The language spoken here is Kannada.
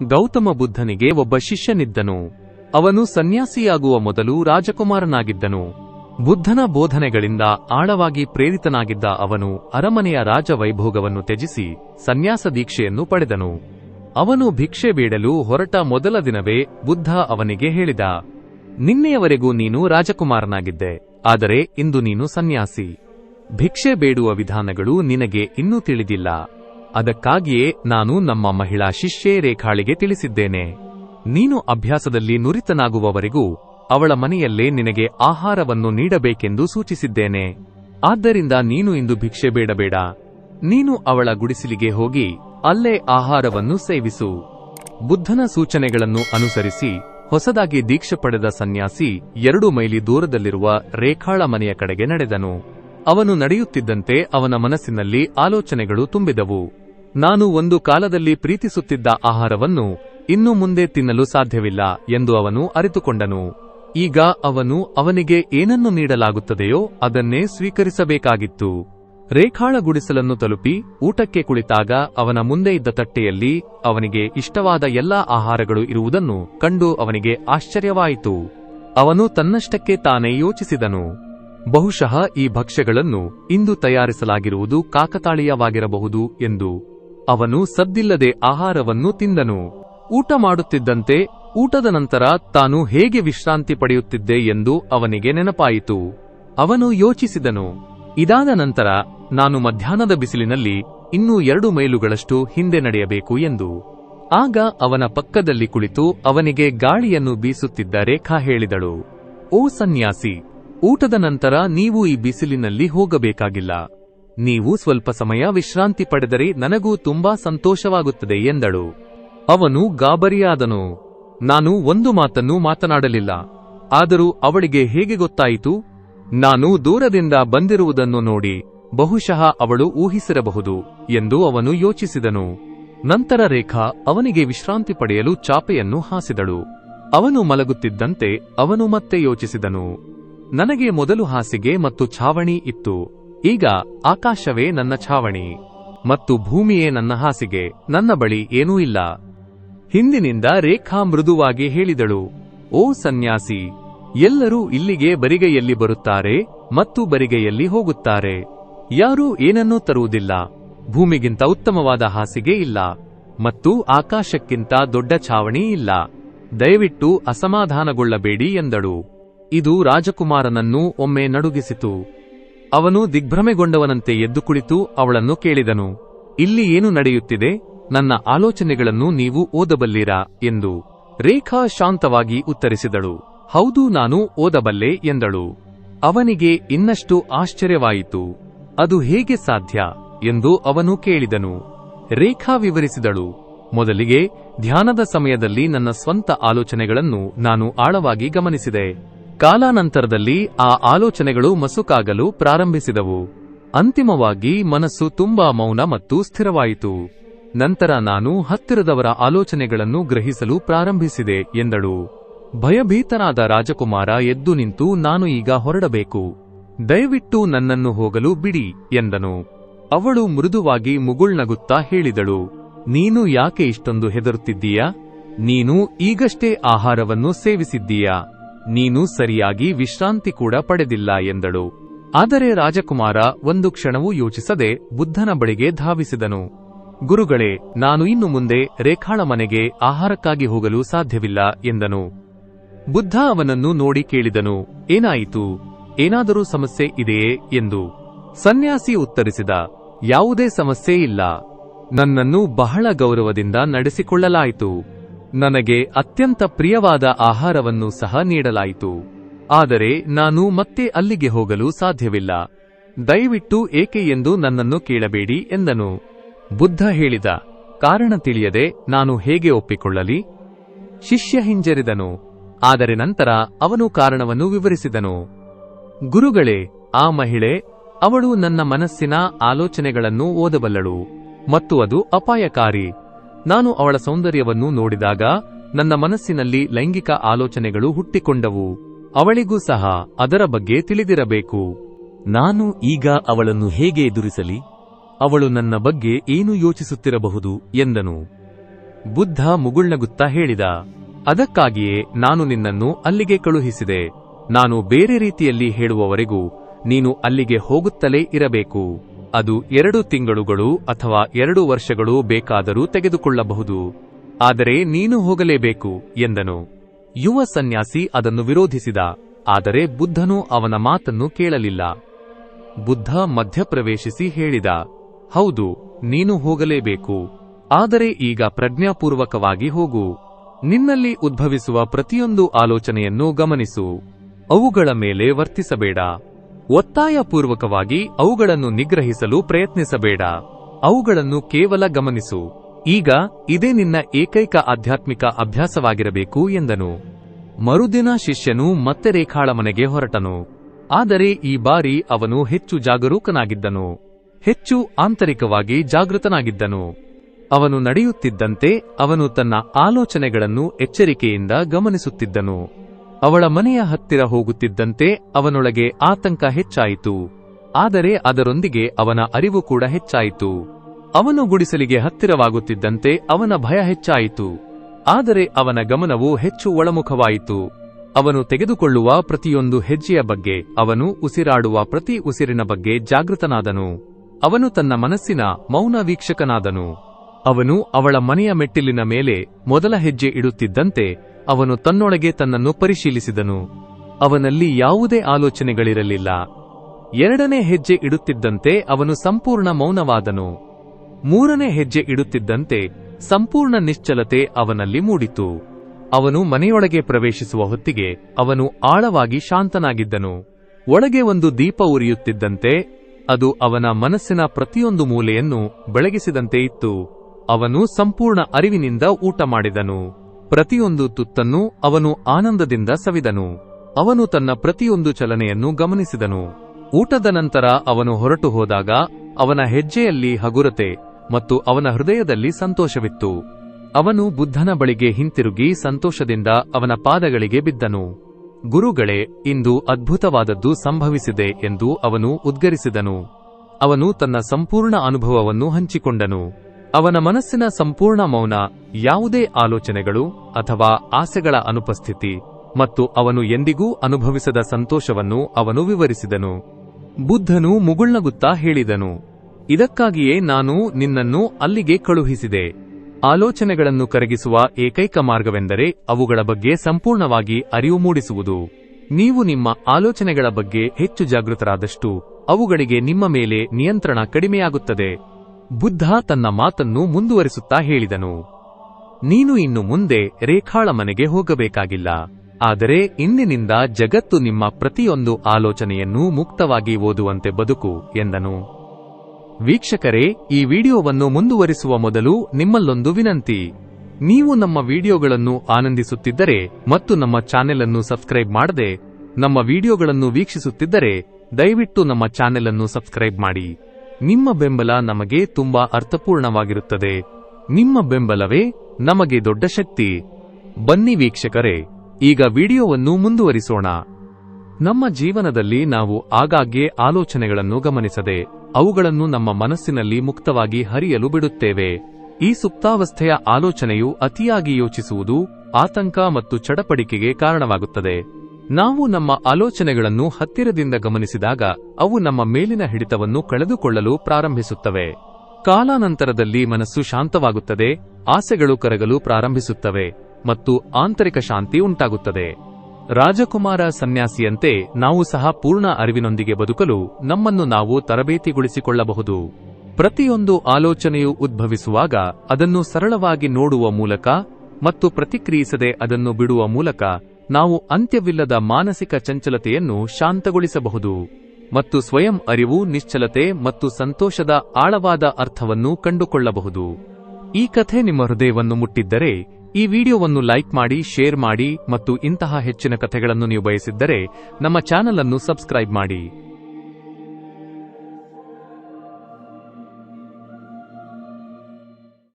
ಗೌತಮ ಬುದ್ಧನಿಗೆ ಒಬ್ಬ ಶಿಷ್ಯನಿದ್ದನು. ಅವನು ಸನ್ಯಾಸಿಯಾಗುವ ಮೊದಲು ರಾಜಕುಮಾರನಾಗಿದ್ದನು. ಬುದ್ಧನ ಬೋಧನೆಗಳಿಂದ ಆಳವಾಗಿ ಪ್ರೇರಿತನಾಗಿದ್ದ ಅವನು ಅರಮನೆಯ ರಾಜವೈಭೋಗವನ್ನು ತ್ಯಜಿಸಿ ಸನ್ಯಾಸ ದೀಕ್ಷೆಯನ್ನು ಪಡೆದನು. ಅವನು ಭಿಕ್ಷೆ ಬೇಡಲು ಹೊರಟ ಮೊದಲ ದಿನವೇ ಬುದ್ಧ ಅವನಿಗೆ ಹೇಳಿದ, ನಿನ್ನೆಯವರೆಗೂ ನೀನು ರಾಜಕುಮಾರನಾಗಿದ್ದೆ, ಆದರೆ ಇಂದು ನೀನು ಸನ್ಯಾಸಿ. ಭಿಕ್ಷೆ ಬೇಡುವ ವಿಧಾನಗಳು ನಿನಗೆ ಇನ್ನೂ ತಿಳಿದಿಲ್ಲ. ಅದಕ್ಕಾಗಿಯೇ ನಾನು ನಮ್ಮ ಮಹಿಳಾ ಶಿಷ್ಯೆ ರೇಖಾಳಿಗೆ ತಿಳಿಸಿದ್ದೇನೆ. ನೀನು ಅಭ್ಯಾಸದಲ್ಲಿ ನುರಿತನಾಗುವವರೆಗೂ ಅವಳ ಮನೆಯಲ್ಲೇ ನಿನಗೆ ಆಹಾರವನ್ನು ನೀಡಬೇಕೆಂದು ಸೂಚಿಸಿದ್ದೇನೆ. ಆದ್ದರಿಂದ ನೀನು ಇಂದು ಭಿಕ್ಷೆ ಬೇಡಬೇಡ. ನೀನು ಅವಳ ಗುಡಿಸಿಲಿಗೆ ಹೋಗಿ ಅಲ್ಲೇ ಆಹಾರವನ್ನು ಸೇವಿಸು. ಬುದ್ಧನ ಸೂಚನೆಗಳನ್ನು ಅನುಸರಿಸಿ ಹೊಸದಾಗಿ ದೀಕ್ಷೆ ಪಡೆದ ಸನ್ಯಾಸಿ ಎರಡು ಮೈಲಿ ದೂರದಲ್ಲಿರುವ ರೇಖಾಳ ಮನೆಯ ಕಡೆಗೆ ನಡೆದನು. ಅವನು ನಡೆಯುತ್ತಿದ್ದಂತೆ ಅವನ ಮನಸ್ಸಿನಲ್ಲಿ ಆಲೋಚನೆಗಳು ತುಂಬಿದವು. ನಾನು ಒಂದು ಕಾಲದಲ್ಲಿ ಪ್ರೀತಿಸುತ್ತಿದ್ದ ಆಹಾರವನ್ನು ಇನ್ನು ಮುಂದೆ ತಿನ್ನಲು ಸಾಧ್ಯವಿಲ್ಲ ಎಂದು ಅವನು ಅರಿತುಕೊಂಡನು. ಈಗ ಅವನು ಅವನಿಗೆ ಏನನ್ನು ನೀಡಲಾಗುತ್ತದೆಯೋ ಅದನ್ನೇ ಸ್ವೀಕರಿಸಬೇಕಾಗಿತ್ತು. ರೇಖಾಳ ಗುಡಿಸಲನ್ನು ತಲುಪಿ ಊಟಕ್ಕೆ ಕುಳಿತಾಗ ಅವನ ಮುಂದೆ ಇದ್ದ ತಟ್ಟೆಯಲ್ಲಿ ಅವನಿಗೆ ಇಷ್ಟವಾದ ಎಲ್ಲಾ ಆಹಾರಗಳು ಇರುವುದನ್ನು ಕಂಡು ಅವನಿಗೆ ಆಶ್ಚರ್ಯವಾಯಿತು. ಅವನು ತನ್ನಷ್ಟಕ್ಕೆ ತಾನೇ ಯೋಚಿಸಿದನು. ಬಹುಶಃ ಈ ಭಕ್ಷ್ಯಗಳನ್ನು ಇಂದು ತಯಾರಿಸಲಾಗಿರುವುದು ಕಾಕತಾಳೀಯವಾಗಿರಬಹುದು ಎಂದು ಅವನು ಸದ್ದಿಲ್ಲದೆ ಆಹಾರವನ್ನು ತಿಂದನು. ಊಟ ಮಾಡುತ್ತಿದ್ದಂತೆ ಊಟದ ನಂತರ ತಾನು ಹೇಗೆ ವಿಶ್ರಾಂತಿ ಪಡೆಯುತ್ತಿದ್ದೆ ಎಂದು ಅವನಿಗೆ ನೆನಪಾಯಿತು. ಅವನು ಯೋಚಿಸಿದನು. ಇದಾದ ನಂತರ ನಾನು ಮಧ್ಯಾಹ್ನದ ಬಿಸಿಲಿನಲ್ಲಿ ಇನ್ನೂ ಎರಡು ಮೈಲುಗಳಷ್ಟು ಹಿಂದೆ ನಡೆಯಬೇಕು ಎಂದು. ಆಗ ಅವನ ಪಕ್ಕದಲ್ಲಿ ಕುಳಿತು ಅವನಿಗೆ ಗಾಳಿಯನ್ನು ಬೀಸುತ್ತಿದ್ದ ರೇಖಾ ಹೇಳಿದಳು. ಓ ಸನ್ಯಾಸಿ ಊಟದ ನಂತರ ನೀವು ಈ ಬಿಸಿಲಿನಲ್ಲಿ ಹೋಗಬೇಕಾಗಿಲ್ಲ. ನೀವು ಸ್ವಲ್ಪ ಸಮಯ ವಿಶ್ರಾಂತಿ ಪಡೆದರೆ ನನಗೂ ತುಂಬಾ ಸಂತೋಷವಾಗುತ್ತದೆ ಎಂದಳು. ಅವನು ಗಾಬರಿಯಾದನು. ನಾನು ಒಂದು ಮಾತನ್ನು ಮಾತನಾಡಲಿಲ್ಲ. ಆದರೂ ಅವಳಿಗೆ ಹೇಗೆ ಗೊತ್ತಾಯಿತು? ನಾನು ದೂರದಿಂದ ಬಂದಿರುವುದನ್ನು ನೋಡಿ ಬಹುಶಃ ಅವಳು ಊಹಿಸಿರಬಹುದು ಎಂದು ಅವನು ಯೋಚಿಸಿದನು. ನಂತರ ರೇಖಾ ಅವನಿಗೆ ವಿಶ್ರಾಂತಿ ಪಡೆಯಲು ಚಾಪೆಯನ್ನು ಹಾಸಿದಳು. ಅವನು ಮಲಗುತ್ತಿದ್ದಂತೆ ಅವನು ಮತ್ತೆ ಯೋಚಿಸಿದನು. ನನಗೆ ಮೊದಲು ಹಾಸಿಗೆ ಮತ್ತು ಛಾವಣಿ ಇತ್ತು. ಈಗ ಆಕಾಶವೇ ನನ್ನ ಛಾವಣಿ ಮತ್ತು ಭೂಮಿಯೇ ನನ್ನ ಹಾಸಿಗೆ, ನನ್ನ ಬಳಿ ಏನೂ ಇಲ್ಲ. ಹಿಂದಿನಿಂದ ರೇಖಾ ಮೃದುವಾಗಿ ಹೇಳಿದಳು, ಓ ಸನ್ಯಾಸಿ, ಎಲ್ಲರೂ ಇಲ್ಲಿಗೆ ಬರಿಗೈಯಲ್ಲಿ ಬರುತ್ತಾರೆ ಮತ್ತು ಬರಿಗೈಯಲ್ಲಿ ಹೋಗುತ್ತಾರೆ. ಯಾರೂ ಏನನ್ನೂ ತರುವುದಿಲ್ಲ. ಭೂಮಿಗಿಂತ ಉತ್ತಮವಾದ ಹಾಸಿಗೆ ಇಲ್ಲ ಮತ್ತು ಆಕಾಶಕ್ಕಿಂತ ದೊಡ್ಡ ಛಾವಣಿ ಇಲ್ಲ. ದಯವಿಟ್ಟು ಅಸಮಾಧಾನಗೊಳ್ಳಬೇಡಿ ಎಂದಳು. ಇದು ರಾಜಕುಮಾರನನ್ನು ಒಮ್ಮೆ ನಡುಗಿಸಿತು. ಅವನು ದಿಗ್ಭ್ರಮೆಗೊಂಡವನಂತೆ ಎದ್ದು ಕುಳಿತು ಅವಳನ್ನು ಕೇಳಿದನು. ಇಲ್ಲಿ ಏನು ನಡೆಯುತ್ತಿದೆ? ನನ್ನ ಆಲೋಚನೆಗಳನ್ನು ನೀವು ಓದಬಲ್ಲಿರಾ? ಎಂದು ರೇಖಾ ಶಾಂತವಾಗಿ ಉತ್ತರಿಸಿದಳು. ಹೌದು, ನಾನು ಓದಬಲ್ಲೆ ಎಂದಳು. ಅವನಿಗೆ ಇನ್ನಷ್ಟು ಆಶ್ಚರ್ಯವಾಯಿತು. ಅದು ಹೇಗೆ ಸಾಧ್ಯ? ಎಂದು ಅವನು ಕೇಳಿದನು. ರೇಖಾ ವಿವರಿಸಿದಳು. ಮೊದಲಿಗೆ ಧ್ಯಾನದ ಸಮಯದಲ್ಲಿ ನನ್ನ ಸ್ವಂತ ಆಲೋಚನೆಗಳನ್ನು ನಾನು ಆಳವಾಗಿ ಗಮನಿಸಿದೆ. ಕಾಲಾನಂತರದಲ್ಲಿ ಆ ಆಲೋಚನೆಗಳು ಮಸುಕಾಗಲು ಪ್ರಾರಂಭಿಸಿದವು. ಅಂತಿಮವಾಗಿ ಮನಸ್ಸು ತುಂಬಾ ಮೌನ ಮತ್ತು ಸ್ಥಿರವಾಯಿತು. ನಂತರ ನಾನು ಹತ್ತಿರದವರ ಆಲೋಚನೆಗಳನ್ನು ಗ್ರಹಿಸಲು ಪ್ರಾರಂಭಿಸಿದೆ ಎಂದಳು. ಭಯಭೀತನಾದ ರಾಜಕುಮಾರ ಎದ್ದು ನಿಂತು ನಾನು ಈಗ ಹೊರಡಬೇಕು. ದಯವಿಟ್ಟು ನನ್ನನ್ನು ಹೋಗಲು ಬಿಡಿ ಎಂದನು. ಅವಳು ಮೃದುವಾಗಿ ಮುಗುಳ್ನಗುತ್ತಾ ಹೇಳಿದಳು. ನೀನು ಯಾಕೆ ಇಷ್ಟೊಂದು ಹೆದರುತ್ತಿದ್ದೀಯಾ? ನೀನು ಈಗಷ್ಟೇ ಆಹಾರವನ್ನು ಸೇವಿಸಿದ್ದೀಯಾ? ನೀನು ಸರಿಯಾಗಿ ವಿಶ್ರಾಂತಿ ಕೂಡ ಪಡೆದಿಲ್ಲ ಎಂದಳು. ಆದರೆ ರಾಜಕುಮಾರ ಒಂದು ಕ್ಷಣವೂ ಯೋಚಿಸದೆ ಬುದ್ಧನ ಬಳಿಗೆ ಧಾವಿಸಿದನು. ಗುರುಗಳೇ, ನಾನು ಇನ್ನು ಮುಂದೆ ರೇಖಾಳ ಮನೆಗೆ ಆಹಾರಕ್ಕಾಗಿ ಹೋಗಲು ಸಾಧ್ಯವಿಲ್ಲ ಎಂದನು. ಬುದ್ಧ ಅವನನ್ನು ನೋಡಿ ಕೇಳಿದನು. ಏನಾಯಿತು? ಏನಾದರೂ ಸಮಸ್ಯೆ ಇದೆಯೇ ಎಂದು. ಸನ್ಯಾಸಿ ಉತ್ತರಿಸಿದ. ಯಾವುದೇ ಸಮಸ್ಯೆ ಇಲ್ಲ. ನನ್ನನ್ನು ಬಹಳ ಗೌರವದಿಂದ ನಡೆಸಿಕೊಳ್ಳಲಾಯಿತು. ನನಗೆ ಅತ್ಯಂತ ಪ್ರಿಯವಾದ ಆಹಾರವನ್ನು ಸಹ ನೀಡಲಾಯಿತು. ಆದರೆ ನಾನು ಮತ್ತೆ ಅಲ್ಲಿಗೆ ಹೋಗಲು ಸಾಧ್ಯವಿಲ್ಲ. ದಯವಿಟ್ಟು ಏಕೆ ಎಂದು ನನ್ನನ್ನು ಕೇಳಬೇಡಿ ಎಂದನು. ಬುದ್ಧ ಹೇಳಿದ, ಕಾರಣ ತಿಳಿಯದೆ ನಾನು ಹೇಗೆ ಒಪ್ಪಿಕೊಳ್ಳಲಿ? ಶಿಷ್ಯ ಹಿಂಜರಿದನು. ಆದರೆ ನಂತರ ಅವನು ಕಾರಣವನ್ನು ವಿವರಿಸಿದನು. ಗುರುಗಳೇ, ಆ ಮಹಿಳೆ, ಅವಳು ನನ್ನ ಮನಸ್ಸಿನ ಆಲೋಚನೆಗಳನ್ನು ಓದಬಲ್ಲಳು, ಮತ್ತು ಅದು ಅಪಾಯಕಾರಿ. ನಾನು ಅವಳ ಸೌಂದರ್ಯವನ್ನು ನೋಡಿದಾಗ ನನ್ನ ಮನಸ್ಸಿನಲ್ಲಿ ಲೈಂಗಿಕ ಆಲೋಚನೆಗಳು ಹುಟ್ಟಿಕೊಂಡವು. ಅವಳಿಗೂ ಸಹ ಅದರ ಬಗ್ಗೆ ತಿಳಿದಿರಬೇಕು. ನಾನು ಈಗ ಅವಳನ್ನು ಹೇಗೆ ಎದುರಿಸಲಿ? ಅವಳು ನನ್ನ ಬಗ್ಗೆ ಏನು ಯೋಚಿಸುತ್ತಿರಬಹುದು? ಎಂದನು. ಬುದ್ಧ ಮುಗುಳ್ನಗುತ್ತಾ ಹೇಳಿದ, ಅದಕ್ಕಾಗಿಯೇ ನಾನು ನಿನ್ನನ್ನು ಅಲ್ಲಿಗೆ ಕಳುಹಿಸಿದೆ. ನಾನು ಬೇರೆ ರೀತಿಯಲ್ಲಿ ಹೇಳುವವರೆಗೂ ನೀನು ಅಲ್ಲಿಗೆ ಹೋಗುತ್ತಲೇ ಇರಬೇಕು. ಅದು ಎರಡು ತಿಂಗಳುಗಳು ಅಥವಾ ಎರಡು ವರ್ಷಗಳು ಬೇಕಾದರೂ ತೆಗೆದುಕೊಳ್ಳಬಹುದು. ಆದರೆ ನೀನು ಹೋಗಲೇಬೇಕು, ಎಂದನು. ಯುವ ಸನ್ಯಾಸಿ ಅದನ್ನು ವಿರೋಧಿಸಿದ. ಆದರೆ ಬುದ್ಧನು ಅವನ ಮಾತನ್ನು ಕೇಳಲಿಲ್ಲ. ಬುದ್ಧ ಮಧ್ಯಪ್ರವೇಶಿಸಿ ಹೇಳಿದ, ಹೌದು, ನೀನು ಹೋಗಲೇಬೇಕು. ಆದರೆ ಈಗ ಪ್ರಜ್ಞಾಪೂರ್ವಕವಾಗಿ ಹೋಗು. ನಿನ್ನಲ್ಲಿ ಉದ್ಭವಿಸುವ ಪ್ರತಿಯೊಂದು ಆಲೋಚನೆಯನ್ನು ಗಮನಿಸು. ಅವುಗಳ ಮೇಲೆ ವರ್ತಿಸಬೇಡ. ಒತ್ತಾಯಪೂರ್ವಕವಾಗಿ ಅವುಗಳನ್ನು ನಿಗ್ರಹಿಸಲು ಪ್ರಯತ್ನಿಸಬೇಡ. ಅವುಗಳನ್ನು ಕೇವಲ ಗಮನಿಸು. ಈಗ ಇದೇ ನಿನ್ನ ಏಕೈಕ ಆಧ್ಯಾತ್ಮಿಕ ಅಭ್ಯಾಸವಾಗಿರಬೇಕು ಎಂದನು. ಮರುದಿನ ಶಿಷ್ಯನು ಮತ್ತೆ ರೇಖಾಳ ಮನೆಗೆ ಹೊರಟನು. ಆದರೆ ಈ ಬಾರಿ ಅವನು ಹೆಚ್ಚು ಜಾಗರೂಕನಾಗಿದ್ದನು. ಹೆಚ್ಚು ಆಂತರಿಕವಾಗಿ ಜಾಗೃತನಾಗಿದ್ದನು. ಅವನು ನಡೆಯುತ್ತಿದ್ದಂತೆ ಅವನು ತನ್ನ ಆಲೋಚನೆಗಳನ್ನು ಎಚ್ಚರಿಕೆಯಿಂದ ಗಮನಿಸುತ್ತಿದ್ದನು. ಅವಳ ಮನೆಯ ಹತ್ತಿರ ಹೋಗುತ್ತಿದ್ದಂತೆ ಅವನೊಳಗೆ ಆತಂಕ ಹೆಚ್ಚಾಯಿತು. ಆದರೆ ಅದರೊಂದಿಗೆ ಅವನ ಅರಿವು ಕೂಡ ಹೆಚ್ಚಾಯಿತು. ಅವನು ಗುಡಿಸಲಿಗೆ ಹತ್ತಿರವಾಗುತ್ತಿದ್ದಂತೆ ಅವನ ಭಯ ಹೆಚ್ಚಾಯಿತು. ಆದರೆ ಅವನ ಗಮನವು ಹೆಚ್ಚು ಒಳಮುಖವಾಯಿತು. ಅವನು ತೆಗೆದುಕೊಳ್ಳುವ ಪ್ರತಿಯೊಂದು ಹೆಜ್ಜೆಯ ಬಗ್ಗೆ, ಅವನು ಉಸಿರಾಡುವ ಪ್ರತಿ ಉಸಿರಿನ ಬಗ್ಗೆ ಜಾಗೃತನಾದನು. ಅವನು ತನ್ನ ಮನಸ್ಸಿನ ಮೌನ ವೀಕ್ಷಕನಾದನು. ಅವನು ಅವಳ ಮನೆಯ ಮೆಟ್ಟಿಲಿನ ಮೇಲೆ ಮೊದಲ ಹೆಜ್ಜೆ ಇಡುತ್ತಿದ್ದಂತೆ ಅವನು ತನ್ನೊಳಗೆ ತನ್ನನ್ನು ಪರಿಶೀಲಿಸಿದನು. ಅವನಲ್ಲಿ ಯಾವುದೇ ಆಲೋಚನೆಗಳಿರಲಿಲ್ಲ. ಎರಡನೇ ಹೆಜ್ಜೆ ಇಡುತ್ತಿದ್ದಂತೆ ಅವನು ಸಂಪೂರ್ಣ ಮೌನವಾದನು. ಮೂರನೇ ಹೆಜ್ಜೆ ಇಡುತ್ತಿದ್ದಂತೆ ಸಂಪೂರ್ಣ ನಿಶ್ಚಲತೆ ಅವನಲ್ಲಿ ಮೂಡಿತು. ಅವನು ಮನೆಯೊಳಗೆ ಪ್ರವೇಶಿಸುವ ಹೊತ್ತಿಗೆ ಅವನು ಆಳವಾಗಿ ಶಾಂತನಾಗಿದ್ದನು. ಒಳಗೆ ಒಂದು ದೀಪ ಉರಿಯುತ್ತಿದ್ದಂತೆ ಅದು ಅವನ ಮನಸ್ಸಿನ ಪ್ರತಿಯೊಂದು ಮೂಲೆಯನ್ನು ಬೆಳಗಿಸಿದಂತೆ ಇತ್ತು. ಅವನು ಸಂಪೂರ್ಣ ಅರಿವಿನಿಂದ ಊಟ ಮಾಡಿದನು. ಪ್ರತಿಯೊಂದು ತುತ್ತನ್ನು ಅವನು ಆನಂದದಿಂದ ಸವಿದನು. ಅವನು ತನ್ನ ಪ್ರತಿಯೊಂದು ಚಲನೆಯನ್ನು ಗಮನಿಸಿದನು. ಊಟದ ನಂತರ ಅವನು ಹೊರಟು ಹೋದಾಗ ಅವನ ಹೆಜ್ಜೆಯಲ್ಲಿ ಹಗುರತೆ ಮತ್ತು ಅವನ ಹೃದಯದಲ್ಲಿ ಸಂತೋಷವಿತ್ತು. ಅವನು ಬುದ್ಧನ ಬಳಿಗೆ ಹಿಂತಿರುಗಿ ಸಂತೋಷದಿಂದ ಅವನ ಪಾದಗಳಿಗೆ ಬಿದ್ದನು. ಗುರುಗಳೇ, ಇಂದು ಅದ್ಭುತವಾದದ್ದು ಸಂಭವಿಸಿದೆ ಎಂದು ಅವನು ಉದ್ಗರಿಸಿದನು. ಅವನು ತನ್ನ ಸಂಪೂರ್ಣ ಅನುಭವವನ್ನು ಹಂಚಿಕೊಂಡನು. ಅವನ ಮನಸ್ಸಿನ ಸಂಪೂರ್ಣ ಮೌನ ಯಾವುದೇ ಆಲೋಚನೆಗಳು ಅಥವಾ ಆಸೆಗಳ ಅನುಪಸ್ಥಿತಿ ಮತ್ತು ಅವನು ಎಂದಿಗೂ ಅನುಭವಿಸದ ಸಂತೋಷವನ್ನು ಅವನು ವಿವರಿಸಿದನು. ಬುದ್ಧನು ಮುಗುಳ್ನಗುತ್ತಾ ಹೇಳಿದನು, ಇದಕ್ಕಾಗಿಯೇ ನಾನು ನಿನ್ನನ್ನು ಅಲ್ಲಿಗೆ ಕಳುಹಿಸಿದೆ. ಆಲೋಚನೆಗಳನ್ನು ಕರಗಿಸುವ ಏಕೈಕ ಮಾರ್ಗವೆಂದರೆ ಅವುಗಳ ಬಗ್ಗೆ ಸಂಪೂರ್ಣವಾಗಿ ಅರಿವು ಮೂಡಿಸುವುದು. ನೀವು ನಿಮ್ಮ ಆಲೋಚನೆಗಳ ಬಗ್ಗೆ ಹೆಚ್ಚು ಜಾಗೃತರಾದಷ್ಟು ಅವುಗಳಿಗೆ ನಿಮ್ಮ ಮೇಲೆ ನಿಯಂತ್ರಣ ಕಡಿಮೆಯಾಗುತ್ತದೆ. ಬುದ್ಧ ತನ್ನ ಮಾತನ್ನು ಮುಂದುವರಿಸುತ್ತಾ ಹೇಳಿದನು. ನೀನು ಇನ್ನು ಮುಂದೆ ರೇಖಾಳ ಮನೆಗೆ ಹೋಗಬೇಕಾಗಿಲ್ಲ. ಆದರೆ ಇಂದಿನಿಂದ ಜಗತ್ತು ನಿಮ್ಮ ಪ್ರತಿಯೊಂದು ಆಲೋಚನೆಯನ್ನೂ ಮುಕ್ತವಾಗಿ ಓದುವಂತೆ ಬದುಕು, ಎಂದನು. ವೀಕ್ಷಕರೇ, ಈ ವಿಡಿಯೋವನ್ನು ಮುಂದುವರಿಸುವ ಮೊದಲು ನಿಮ್ಮಲ್ಲೊಂದು ವಿನಂತಿ. ನೀವು ನಮ್ಮ ವಿಡಿಯೋಗಳನ್ನು ಆನಂದಿಸುತ್ತಿದ್ದರೆ ಮತ್ತು ನಮ್ಮ ಚಾನೆಲ್ ಅನ್ನು ಸಬ್ಸ್ಕ್ರೈಬ್ ಮಾಡದೆ ನಮ್ಮ ವಿಡಿಯೋಗಳನ್ನು ವೀಕ್ಷಿಸುತ್ತಿದ್ದರೆ ದಯವಿಟ್ಟು ನಮ್ಮ ಚಾನೆಲ್ ಅನ್ನು ಸಬ್ಸ್ಕ್ರೈಬ್ ಮಾಡಿ. ನಿಮ್ಮ ಬೆಂಬಲ ನಮಗೆ ತುಂಬಾ ಅರ್ಥಪೂರ್ಣವಾಗಿರುತ್ತದೆ. ನಿಮ್ಮ ಬೆಂಬಲವೇ ನಮಗೆ ದೊಡ್ಡ ಶಕ್ತಿ. ಬನ್ನಿ ವೀಕ್ಷಕರೇ, ಈಗ ವಿಡಿಯೋವನ್ನು ಮುಂದುವರಿಸೋಣ. ನಮ್ಮ ಜೀವನದಲ್ಲಿ ನಾವು ಆಗಾಗ್ಗೆ ಆಲೋಚನೆಗಳನ್ನು ಗಮನಿಸದೆ, ಅವುಗಳನ್ನು ನಮ್ಮ ಮನಸ್ಸಿನಲ್ಲಿ ಮುಕ್ತವಾಗಿ ಹರಿಯಲು ಬಿಡುತ್ತೇವೆ. ಈ ಸುಪ್ತಾವಸ್ಥೆಯ ಆಲೋಚನೆಯು ಅತಿಯಾಗಿ ಯೋಚಿಸುವುದು ಆತಂಕ ಮತ್ತು ಚಡಪಡಿಕೆಗೆ ಕಾರಣವಾಗುತ್ತದೆ. ನಾವು ನಮ್ಮ ಆಲೋಚನೆಗಳನ್ನು ಹತ್ತಿರದಿಂದ ಗಮನಿಸಿದಾಗ ಅವು ನಮ್ಮ ಮೇಲಿನ ಹಿಡಿತವನ್ನು ಕಳೆದುಕೊಳ್ಳಲು ಪ್ರಾರಂಭಿಸುತ್ತವೆ. ಕಾಲಾನಂತರದಲ್ಲಿ ಮನಸ್ಸು ಶಾಂತವಾಗುತ್ತದೆ, ಆಸೆಗಳು ಕರಗಲು ಪ್ರಾರಂಭಿಸುತ್ತವೆ ಮತ್ತು ಆಂತರಿಕ ಶಾಂತಿ ಉಂಟಾಗುತ್ತದೆ. ರಾಜಕುಮಾರ ಸನ್ಯಾಸಿಯಂತೆ ನಾವು ಸಹ ಪೂರ್ಣ ಅರಿವಿನೊಂದಿಗೆ ಬದುಕಲು ನಮ್ಮನ್ನು ನಾವು ತರಬೇತಿಗೊಳಿಸಿಕೊಳ್ಳಬಹುದು. ಪ್ರತಿಯೊಂದು ಆಲೋಚನೆಯು ಉದ್ಭವಿಸುವಾಗ ಅದನ್ನು ಸರಳವಾಗಿ ನೋಡುವ ಮೂಲಕ ಮತ್ತು ಪ್ರತಿಕ್ರಿಯಿಸದೆ ಅದನ್ನು ಬಿಡುವ ಮೂಲಕ ನಾವು ಅಂತ್ಯವಿಲ್ಲದ ಮಾನಸಿಕ ಚಂಚಲತೆಯನ್ನು ಶಾಂತಗೊಳಿಸಬಹುದು ಮತ್ತು ಸ್ವಯಂ ಅರಿವು, ನಿಶ್ಚಲತೆ ಮತ್ತು ಸಂತೋಷದ ಆಳವಾದ ಅರ್ಥವನ್ನು ಕಂಡುಕೊಳ್ಳಬಹುದು. ಈ ಕಥೆ ನಿಮ್ಮ ಹೃದಯವನ್ನು ಮುಟ್ಟಿದ್ದರೆ, ಈ ವಿಡಿಯೋವನ್ನು ಲೈಕ್ ಮಾಡಿ, ಶೇರ್ ಮಾಡಿ ಮತ್ತು ಇಂತಹ ಹೆಚ್ಚಿನ ಕಥೆಗಳನ್ನು ನೀವು ಬಯಸಿದ್ದರೆ ನಮ್ಮ ಚಾನಲ್ ಅನ್ನು ಸಬ್ಸ್ಕ್ರೈಬ್ ಮಾಡಿ.